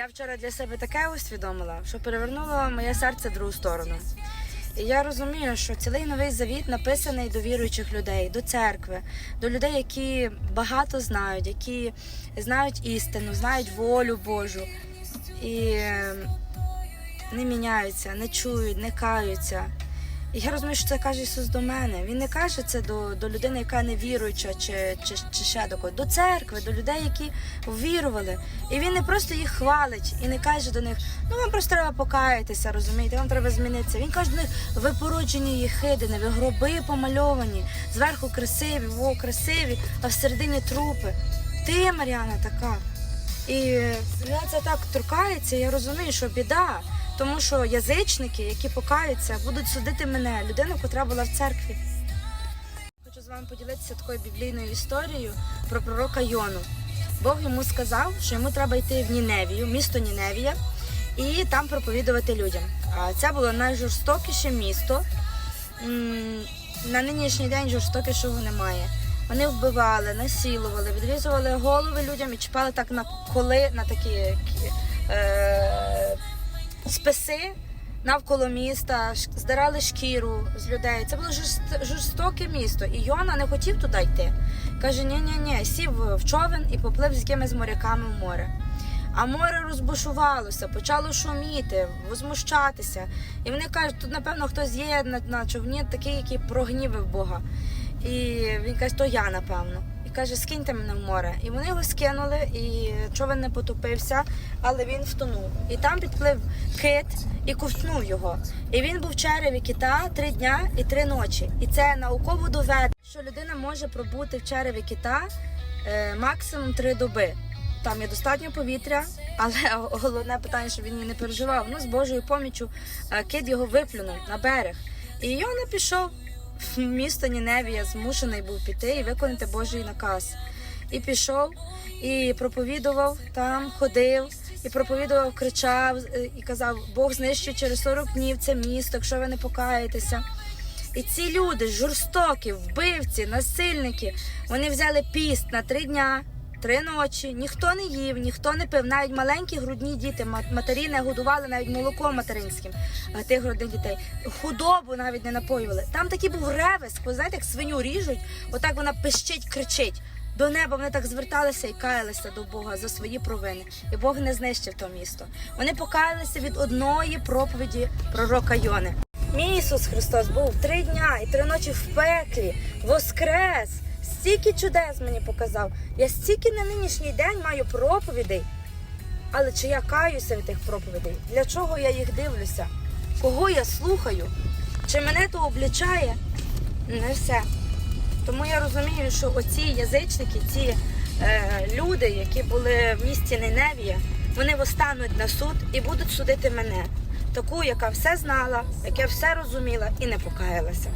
Я вчора для себе таке усвідомила, що перевернуло моє серце другу сторону. І я розумію, що цілий новий завіт написаний до віруючих людей, до церкви, до людей, які багато знають, які знають істину, знають волю Божу і е, не міняються, не чують, не каються. Я розумію, що це каже Ісус до мене. Він не каже це до, до людини, яка не віруюча, чи, чи, чи ще до когось, до церкви, до людей, які ввірували. І він не просто їх хвалить і не каже до них, ну вам просто треба покаятися, розумієте, вам треба змінитися. Він каже до них, ви породжені єхидини, ви гроби помальовані, зверху красиві, во красиві, а всередині трупи. Ти, Мар'яна, така. І це так торкається, я розумію, що біда. Тому що язичники, які покаються, будуть судити мене, людину, яка була в церкві. Хочу з вами поділитися такою біблійною історією про пророка Йону. Бог йому сказав, що йому треба йти в Ніневію, місто Ніневія, і там проповідувати людям. Це було найжорстокіше місто. На нинішній день жорстокішого немає. Вони вбивали, насилували, відрізували голови людям і чіпали так на коли, на такі е, списи навколо міста, здирали шкіру з людей. Це було жорст- жорстоке місто. І Йона не хотів туди йти. Каже: ні ні ні сів в човен і поплив з якимись моряками в море. А море розбушувалося, почало шуміти, возмущатися. І вони кажуть, тут, напевно, хтось є на човні такий, який прогнівив Бога. І він каже, то я, напевно. Каже, скиньте мене в море. І вони його скинули, і човен не потопився, але він втонув. І там підплив кит і ковтнув його. І він був в череві кита три дня і три ночі. І це науково доведено, що людина може пробути в череві кита е, максимум три доби. Там є достатньо повітря, але головне питання, що він її не переживав. Ну, з Божою поміччю е, кит його виплюнув на берег. І Йона пішов місто Ніневія, змушений був піти і виконати Божий наказ. І пішов, і проповідував там, ходив, і проповідував, кричав е, і казав: Бог знищить через 40 днів це місто, якщо ви не покаєтеся. І ці люди, жорстокі, вбивці, насильники, вони взяли піст на три дня, три ночі. Ніхто не їв, ніхто не пив. Навіть маленькі грудні діти, матері не годували навіть молоком материнським тих грудних дітей. Худобу навіть не напоювали. Там такий був ревес, ви знаєте, як свиню ріжуть, отак вона пищить, кричить. До неба вони так зверталися і каялися до Бога за свої провини. І Бог не знищив то місто. Вони покаялися від одної проповіді пророка Йони. Мій Ісус Христос був три дня і три ночі в пеклі, воскрес. Стільки чудес мені показав. Я стільки на нинішній день маю проповідей. Але чи я каюся від тих проповідей? Для чого я їх дивлюся? Кого я слухаю? Чи мене то облічає? Не все. Тому я розумію, що оці язичники, ці е, люди, які були в місті Ниневія, вони востануть на суд і будуть судити мене, таку, яка все знала, яка все розуміла і не покаялася.